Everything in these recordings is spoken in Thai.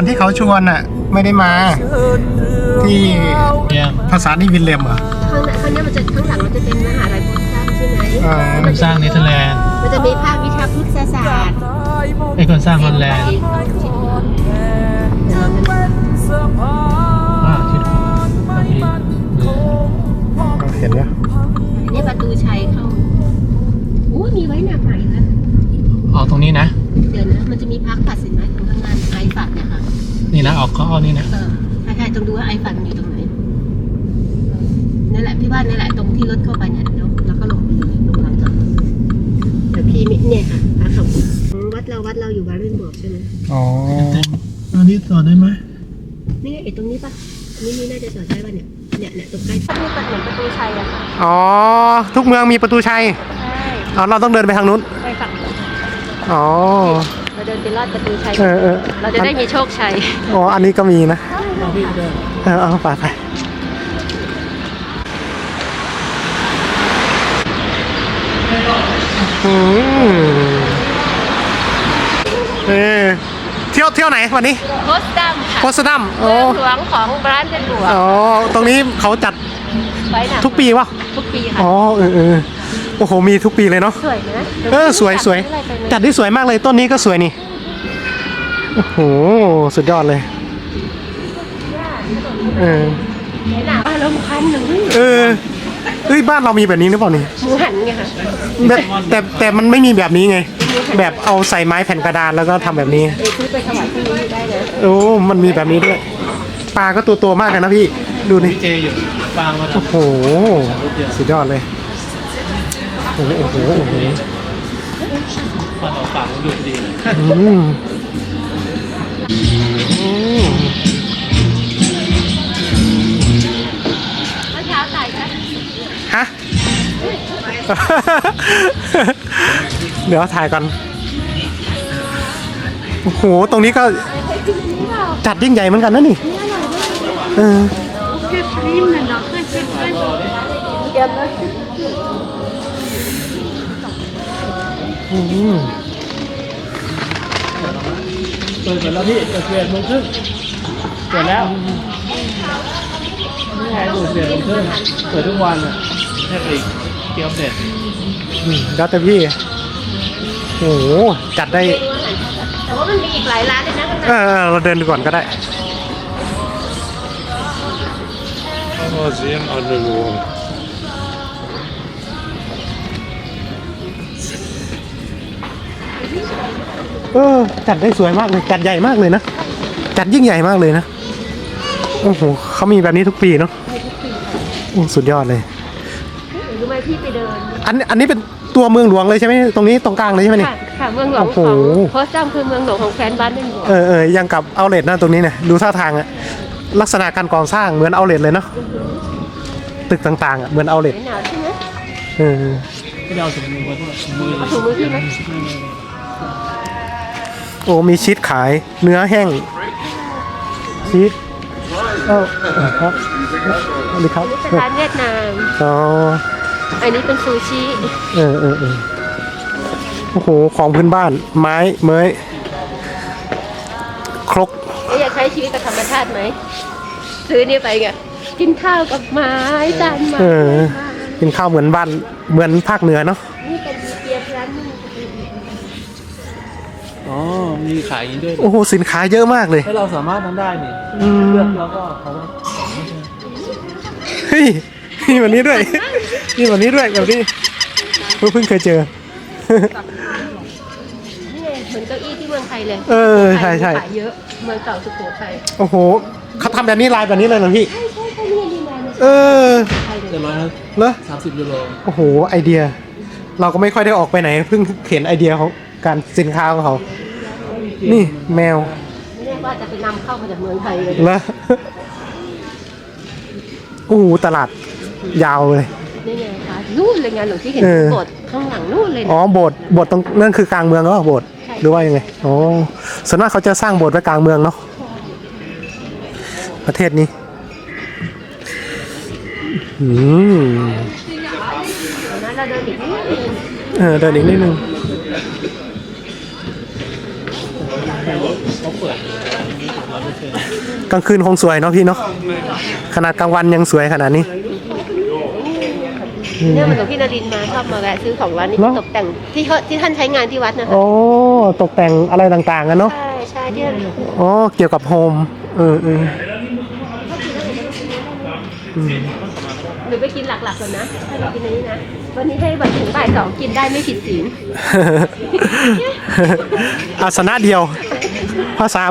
อนที่เขาชวนอะ ไม่ได้มาที่เนี่ยภาษานี่วินเลมเหรอข้างหน้าข้างหน้ามันจะข้างหลังมันจะเป็นมหาลัยพุทธศาสตร์ใช่ไหมอ่าคนสร้างเนเธอร์แลนด์ มันจะมีภาควิชาพุทธศาสตร์ไอ้คนสร้างฮอลแลนด์อ่าคิดบางทีเห็นแล้วนี่ประตูชัยเข้าอู้มีไว้หนักไหนนะออกตรงนี้นะ เดี๋ยวนะ มันจะมีพักตัดสินไหมขอ งทางงานไอฝักเนี่ยค่ะ นี่นะออกเขาเอานี่นะเออใช่ๆต้องดูว่าไอฝักมันอยู่ตรงไหนเออนั่นแหละพี่ว่านั่นแหละตรงที่รถเข้าไปเนี่ยแล้วแล้วก็ลงไปเลยลงหลังจอดเดี๋ยวพี่มิเนี่ยค่ะพาเขาวัดเราวัดเราอยู่บ้านเรื่องบอกใช่ไหมอ๋อเต็มอันนี้ต่อได้ไหมนี่ไงไอ้ตรงนี้ปะนี่นี่น่าจะจอดได้ปะเนี่ยเนี่ยเนี่ยตรงใกล้นี่เป็นเหมือนประตูชัยอะค่ะอ๋อทุกเมืองมีประตูชัยใช่อ๋อเราต้องเดินไปทางนู้นไปฝั่ง อ๋อ เราเดินไปลอดประตูชัย เออเออเราจะได้มีโชคชัย อ๋ออันนี้ก็มีนะเอาพี่เดินเออเอาไปไปอืมเออเที่ยวเที่ยวไหนวันนี้โพสต์ดัมค่ะโพสต์ดัมเมืโอ้องหลวงของบรานเดนบัวอ๋อตรงนี้เขาจัดไว้หนักทุกปีวะทุกปีค่ะ อ๋อเออเออ โอ้โหมีทุกปีเลยเนาะสวยนะเออสวยสวยจัดได้สวยมากเลยต้นนี้ก็สวยนี่โอ้โหสุดยอดเลยเออหนาลมพันหนึ่งเออเฮ้ยบ้านเรามีแบบนี้หรือเปล่านี่หมูหันไงค่ะแต่แต่แต่มันไม่มีแบบนี้ไง แบบเอาใส่ไม้แผ่นกระดานแล้วก็ทำแบบนี้เออซื้อไปถวายที่นี่ได้นะโอ้มันมีแบบนี้ด้วยปลาก็ตัวโตมากกันนะพี่ดูนี่เจอยู่ฟางมาทโอ้โหสุดยอดเลย โอ้โหโอ้โหโอ้โหำฟันออกปากดูดีเลยอืมอืมเมื่อเช้าตายค่ะฮะ เดี๋ยวถ่ายก่อน โอ้โห ตรงนี้ก็จัดยิ่งใหญ่เหมือนกันนะนี่เออ เปิดหมดแล้วพี่เปิดเปลี่ยนโมงครึ่งเปิดแล้วนี่ไงเปิดเปลี่ยนโมงครึ่งเปิดทุกวันอะแค่อีกเกี่ยวเสร็จอืมแล้วแต่พี่โอ้โหจัดได้ แต่ว่ามันมีอีกหลายร้านเลยนะข้างในเออเออเราเดินดูก่อนก็ได้ Museum on the Wall เออจัดได้สวยมากเลยจัดใหญ่มากเลยนะจัดยิ่งใหญ่มากเลยนะโอ้โหเขามีแบบนี้ทุกปีเนาะโอ้สุดยอดเลยรู้ไหมพี่ไปเดินอันอันนี้เป็นตัวเมืองหลวงเลยใช่ไหมตรงนี้ตรงกลางเลยใช่ไหมเนี่ยค่ะค่ะเมืองหลวงโอ้โหของโพสต์ดัมคือเมืองหลวงของแคว้นบ้านเดนบัวเออเออยังกับเอาเลทนะตรงนี้เนี่ยดูท่าทางอะลักษณะการก่อสร้างเหมือนเอาเลทเลยเนาะตึกต่างๆอะเหมือนเอาเลทหนาวใช่ไหมเออไม่ได้เอาถุงมือมาด้วยถุงมือเอาถุงมือพี่ไหม โอ้มีชีสขายเนื้อแห้งชีสเอ้าครับสวัสดีครับนี่เป็นร้านเวียดนาม อ๋อ อันนี้เป็นซูชิ เออเออเออโอ้โห ของพื้นบ้าน ไม้ เมยครกแล้วอยากใช้ชีวิตกับธรรมชาติไหม ซื้อเนี่ยไปไง กินข้าวกับไม้จานไม้เออกินข้าวเหมือนบ้าน เหมือนภาคเหนือเนาะ อ๋อ มีขายอย่างนี้ด้วยโอ้โหสินค้าเยอะมากเลย ให้เราสามารถทำได้นี่อืม เลือกแล้วก็เขาเฮ้ยมีแบบนี้ด้วย มีแบบนี้ด้วยแบบนี้เพิ่งเคยเจอ นี่ไงเหมือนเก้าอี้ที่เมืองไทยเลยเออใช่ใช่ ขายเยอะเมืองเก่าสุโขทัยโอ้โหเขาทำแบบนี้ลายแบบนี้เลยเหรอพี่ ใช่ใช่ใช่นี่ดีมาเลยเออไทยเลยเจ็ดร้อยเหรอสามสิบยูโรโอ้โหไอเดีย เราก็ไม่ค่อยได้ออกไปไหนเพิ่งเห็นไอเดียของ การสินค้าของเขา นี่แมวเรียกว่าจะไปนำเข้ามาจากเมืองไทยเลยแล้วโอ้โหตลาดยาวเลย นี่ไงคะนู่นเลยไงหลวงที่เห็นเออ โบสถ์ข้างหลังนู่นเลยอ๋อนะโบสถ์โบสถ์ตรงนั่นคือกลางเมืองหรือเปล่าโบสถ์ใช่หรือว่ายังไงอ๋อส่วนมากเขาจะสร้างโบสถ์ไว้กลางเมืองเนาะประเทศนี้อืมเดี๋ยวนะเราเดินอีกนิดนึงเออเดินอีกนิดนึง เขาเปิดอันนี้ร้อยเปอร์เซ็นต์กลางคืนคงสวยเนาะพี่เนาะขนาดกลางวันยังสวยขนาดนี้ เนี่ยมันหลวงพี่นรินทร์มาชอบมาแวะซื้อของร้านนี้เหรอ ตกแต่งที่เขาที่ท่านใช้งานที่วัดนะคะโอ้ตกแต่งอะไรต่างๆกันเนาะใช่ใช่ที่อ๋อเกี่ยวกับโฮมเออเอออืม หนูไปกินหลักๆก่อนนะให้เรากินอันนี้นะ วันนี้ให้แบบถึงบ่ายสองกินได้ไม่ผิดศีลอาสนะเดียว ภาษา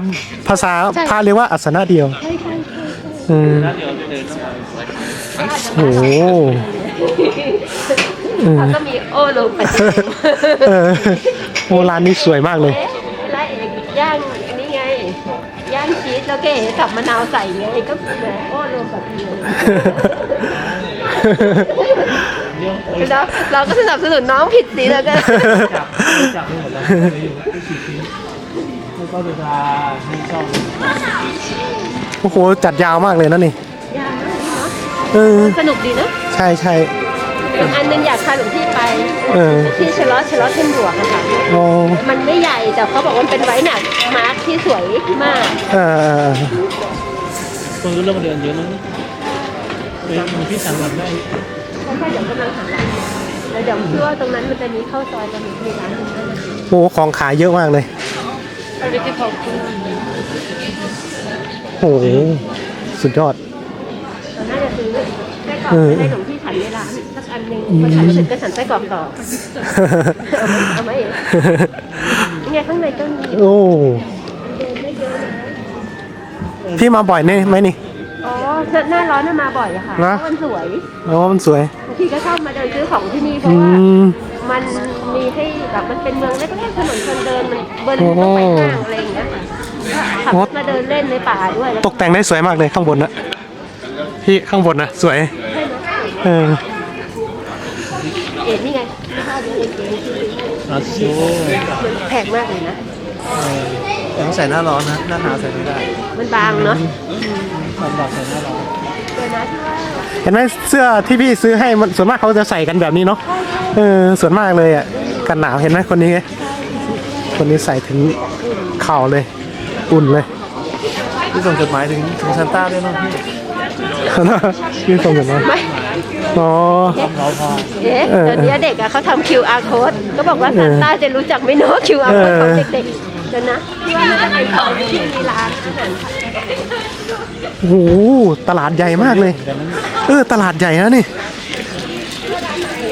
ภาษาใช่พาเรียกว่าอาสนะเดียวใช่ใช่ใช่อืมแล้วเดี๋ยวเดินเข้าไปโอ้โหอืมเขาก็มีโอ้ลงไปเออโบร้านนี้สวยมากเลยเอ๊ะไรเอกย่างอันนี้ไง ย่างชีสแล้วก็เห็นกับมะนาวใส่ไงก็แหมโอ้ลงแบบนี้ แล้วเราก็สนับสนุนน้องผิดสิแล้วก็จับจับไปหมดแล้วไม่อยู่ไม่กี่ชิ้นแล้วก็ดูดาให้ช่องโอ้โหจัดยาวมากเลยนะนี่ยากมากเนาะเออสนุกดีนะ ใช่ใช่อีกอันนึงอยากพาหลวงพี่ไปที่ชลอชลอเทนบวกอะค่ะมันไม่ใหญ่แต่เขาบอกว่าเป็นไว้หนักมาร์คที่สวยมากเออคนก็เริ่มเดินเยอะนะ เป็นมันพี่สั่งแบบได้ใช่ๆเดี๋ยวกำลังหาร้านแล้วเดี๋ยวคิดว่าตรงนั้นมันจะมีข้าวซอยจะมีร้านหนึงด้วยนะโหของขายเยอะมากเลยอันนี้ที่เขาคือโอ้โหสุดยอด เราน่าจะซื้อไส้กรอกเออให้หลวงพี่ฉันในร้านสักอันหนึ่งพอฉันเสร็จก็ฉันไส้กรอกต่อเอาไหมเอาไหมนี่ไงข้างในก็มีโอ้ เดินไม่เยอะนะ พี่มาบ่อยเนี่ยไหมนี่อ๋อ หน้าร้อนน่ะมาบ่อยอะค่ะเพเหรอราะมันสวยอ๋อมันสวย บางทีก็ชอบมาเดินซื้อของที่นี่เพอืราะว่า ม มันมีให้แบบมันเป็นเมืองเล็กๆถนนคนเดินมันเบิร์นโอ้ต้องไปห้างอะไรอย่างเงี้ยค่ะขับรถมาเดินเล่นในป่าด้วยแล้วตกแต่งได้สวยมากเลยข้างบนนะพี่ข้างบนนะสวยใช่ไหมเออเอ็ดนี่ไงไม่พลาดเลยเก๋ๆที่อาชูมันแพงมากเลยนะ ต้องใส่หน้าร้อนนะ หน้าหนาวใส่ไม่ได้ มันบางเนาะ ลำบากใส่หน้าร้อนเดี๋ยวนะที่ว่าเห็นไหมเสื้อที่พี่ซื้อให้มันส่วนมากเขาจะใส่กันแบบนี้เนาะเออส่วนมากเลยอะกันหนาวเห็นไหมคนนี้ไงคนนี้ใส่ถึงเข่าเลย อุ่นเลยที่ส่งจดหมายถึงถึงซานต้าด้วยเนาะพี่พี่ส่งกันมาไม่อ๋อเราพอเอ๊ะเออเดี๋ยวนี้เด็กอะเขาทำ QR code ก็บอกว่าเอซาอนต้าจะรู้จักไหม่เนอะ QR เอ code อของเด็กๆเดี๋ยวนะที่ว่าน่าจะเป็นของที่มีร้านอาหาร โอ้โหตลาดใหญ่มากเลยแต่นั้นเออ ตลาดใหญ่นะนี่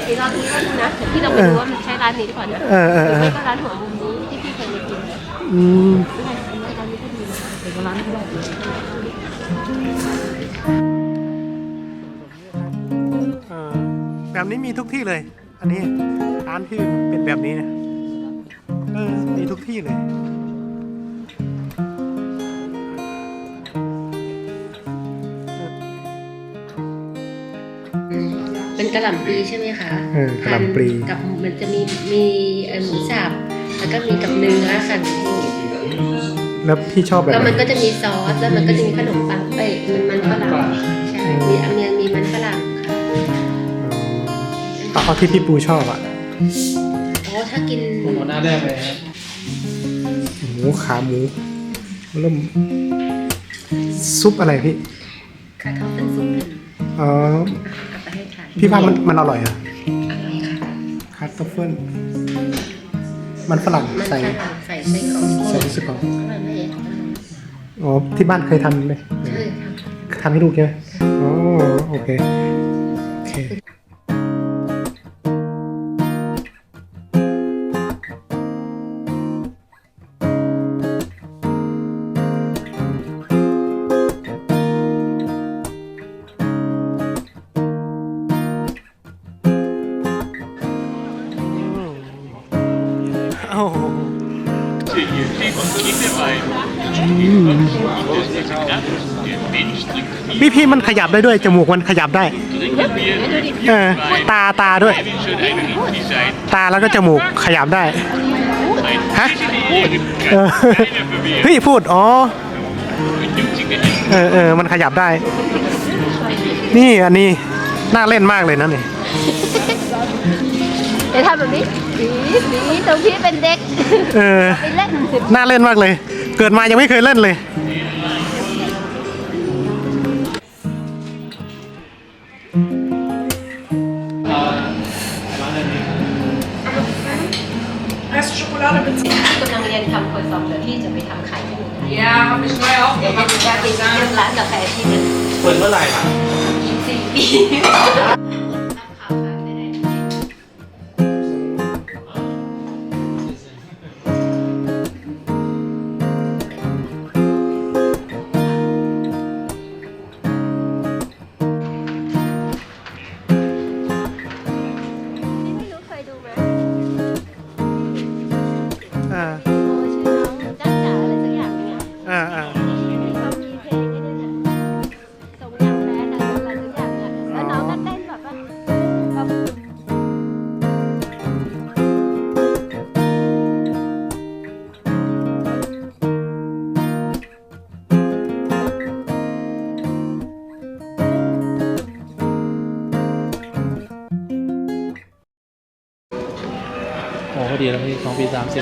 ไอ้รอบนี้ก็นะแต่ที่เราไม่รู้ว่ามันใช่ร้านนี้หรือเปล่านะเออเออหเอรืออไม่ก็ร้านหัวมุมนี้ที่พี่เคยไปกินนะอืมร้านนี้ก็ดีนะเป็นร้านที่แบบเออแบบนี้มีทุกที่เลย อันนี้ร้านที่เป็นแบบนี้เนี่ยเออมีทุกที่เลย ระหล่ำปลีใช่ไหมคะเออกะหล่ำปลีทานกับมันจะมีมีเอ่อหมูสับแล้วก็มีกับเนื้อค่ะพี่แล้วพี่ชอบแบบแล้วไหนมันก็จะมีซอสแล้วมันก็จะมีขนมปังเอ้ยมันมันฝรั่งใช่มีมีมีมันฝรั่งค่ะเอาเอาที่พี่ปูชอบอะโอ้ถ้ากินผมเอาหน้าแรกเลยฮะหมูขาหมูเริ่มซุปอะไรพี่คาเขาเป็นซุปเป็นอ๋อ พี่ว่ามันมันอร่อยอะอร่อยค่ะคัตเตอร์เฟิลมันฝรั่งมันฝใส่รั่งใส่ไส้กรอกใส่ซุปของอร่อยไหมเอ่ยอ๋อที่บ้านเคยทำไหมใช่ค่ะทำให้ลูกใช่ไหมอ๋อโอเคโอเค พี่พี่มันขยับได้ด้วยจมูกมันขยับได้เออตาตาด้วย ตาแล้วก็จมูกขยับได้ฮะเออเฮ้ยพูดอ๋อเออเออมันขยับได้ นี่อันนี้น่าเล่นมากเลยนะนี่เดี๋ยวทำแบบนี้สีสีตรงที่เป็นเด็กเออไปเล่นน่าเล่นมากเลย เกิดมายังไม่เคยเล่นเลย กำลังเรียนทำครัวซองเดี๋ยวพี่จะไปทำไข่ให้หนูทาน Ja, habe ich mir auch เดี๋ยวจะ gemacht. ดูว่าเป็นเรื่องร้านกาแฟที่มันเปิดเมื่อไหร่ล่ะ อีกสี่ปี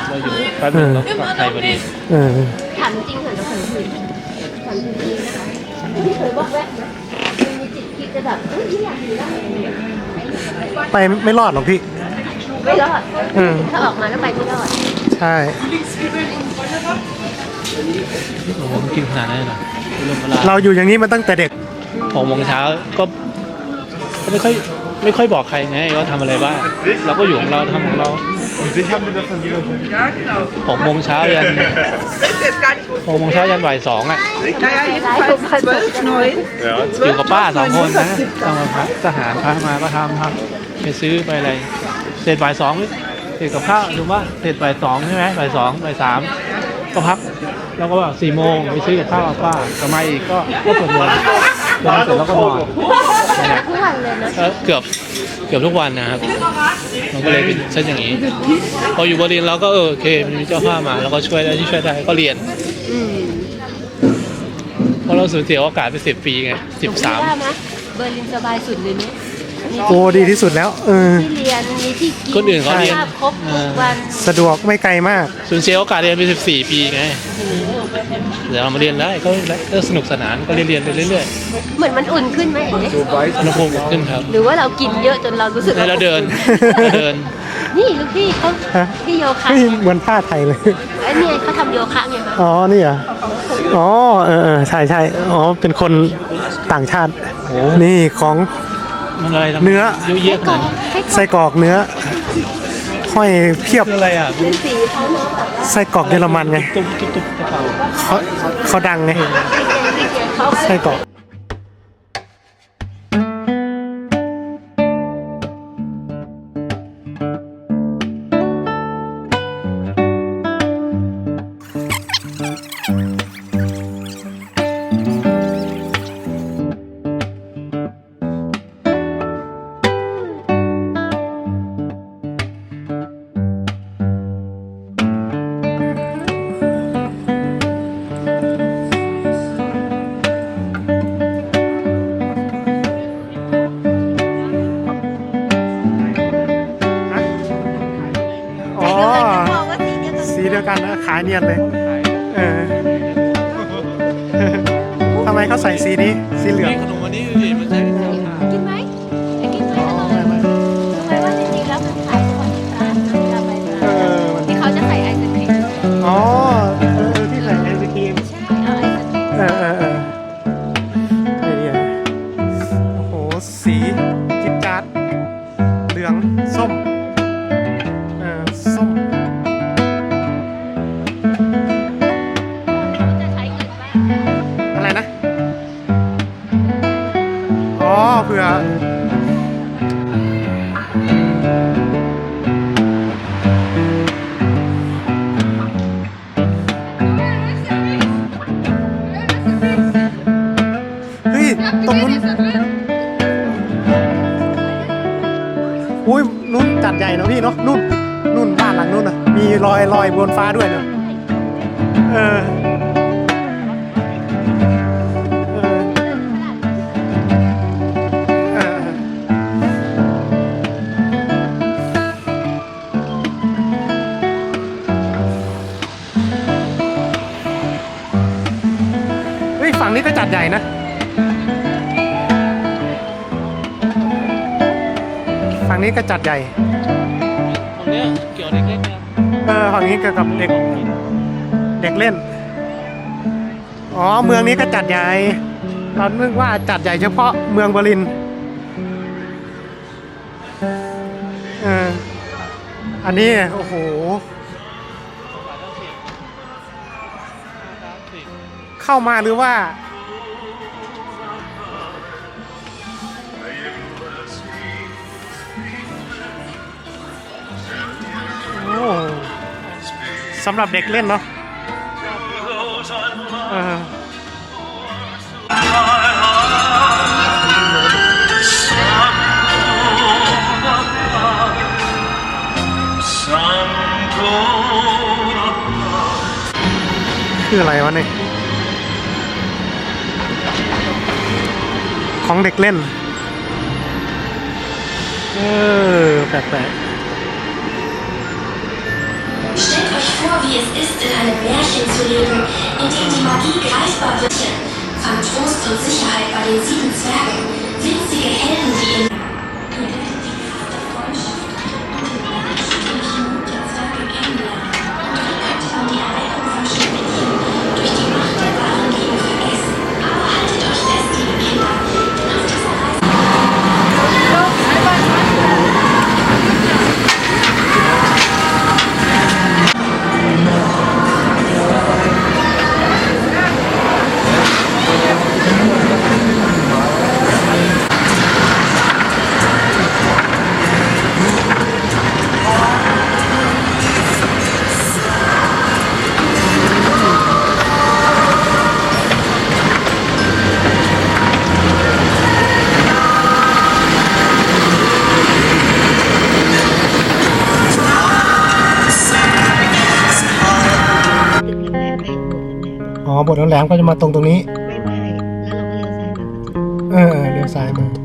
สองปีสามสิบเราอยู่แป๊บนึงแล้วกลับไทยพอดีเออถามจริงเหรอเราเคยคุยถามจริงๆนะคะไม่เคยบอกแวะนะมันมีจิตคิดจะแบบเอ้ยไม่อยากอยู่แล้วอะไรอย่างเงี้ยไปไม่รอดหรอกพี่ ไม่รอดอืมถ้าออกมาแล้วไปไม่รอด ใช่โอ้โหมันกินขนาดนั้นเลยเหรอเริ่มเวลาเราอยู่อย่างนี้มาตั้งแต่เด็กหกโมงเช้าก็ก็ไม่ค่อย ไม่ค่อยบอกใครไงว่าทำอะไรบ้างเราก็อยู่ของเราทำของเรา Ja, genau. หกโมงเช้ายัน Ist jetzt gar nicht, wo หกโมงเช้ายันบ่ายสองอะ Naja, jedenfalls 12, 9. อยู่กับป้าสองคนนะต้องมาพักทหารพามาก็ทำครับไปซื้อไปอะไร เสร็จบ่ายสองเสร็จกับข้าวถูกป่ะเสร็จบ่ายสองใช่ไหมบ่ายสองบ่ายสามก็พัก แล้วก็สี่โมงไปซื้อกับข้าวกับป้ากลับมาอีกก็ก็สวดมนต์สวดมนต์เสร็จแล้วก็นอน นั่นแหละทุกวันเลยนะเออเกือบเกือบทุกวันนะครับมันก็เลยเป็นเช่นอย่างนี้ พออยู่บรินทร์เราก็เออโอเคมีเจ้าภาพมาเราก็ช่วยได้ที่ช่วยได้ก็เรียนอืมเพราะเราสูญเสียโอกาสไปสิบปีไงสิบสามหนูคิดว่านะเบอร์ลินสบายสุดเลยเนี่ยมี โอ้ดีที่สุดแล้ว เออ ที่เรียนมีที่กินคนอื่นเขาเรียนภาพครบทุกวันสะดวกไม่ไกลมาก สูญเสียโอกาสเรียนไปสิบสี่ปีไงเดี๋ยวเรามาเรียนได้ก็ก็สนุกสนานก็เรียนเรียนไปเรื่อยเหมือนมันอุ่นขึ้นไหมเอ๋ๆอุณหภูมิขึ้นครับหรือว่าเรากินเยอะจนเรารู้สึกแล้วเราเดินเราเดิน นี่ลูกพี่เขาฮะที่โยคะเฮ้ยเหมือนผ้าไทยเลย ไอ้เนี่ยเขาทำโยคะไงคะอ๋อ นี่เหรอ อ๋อ เออเออใช่ใช่อ๋อ เป็นคนต่างชาติโอ้นี่ของ มันอะไรทำไมเนื้อ เยอะแยะขนาดนั้นไส้กรอกเนื้อห้อยเพียบคืออะไรอะเป็นสีเขาเนาะแบบว่าไส้กรอกเยอรมันไงตุ๊บตุ๊บตุ๊บกระเป๋าเขาเขาดังไงพี่เจพี่เจเขาไส้กรอก สีเดียวกันสีเดียวกันนะ ขายเนียนเลย เออทำไมเขาใส่สีนี้ สีเหลือง ขนมวันนี้ดิมันใช้กิน ใหญ่นะ ฝั่งนี้ก็จัดใหญ่ตรงเนี้ยเกี่ยวเด็กเล็กนะเออฝั่งนี้เกี่ยวกับเด็กเด็กเล่น อ๋อ เมืองนี้ก็จัดใหญ่เรานึกว่าจัดใหญ่เฉพาะเมืองเบอร์ลินเอออันนี้ โอ้โหเข้ามาหรือว่า สำหรับเด็กเล่นเนาะคืออะไรวะเนี่ยของเด็ก len เออ แปลก Stellt euch vor, wie es ist, in einem Märchen zu leben, in dem die Magie greifbar wird. Fand Trost und Sicherheit bei den sieben Zwergen, winzige Helden, die in บทแหลมๆก็จะมาตรงตรงนี้ๆไม่ไม่แล้วเราก็เลี้ยวซ้ายมาก็ถึงเออเออเลี้ยวซ้ายมา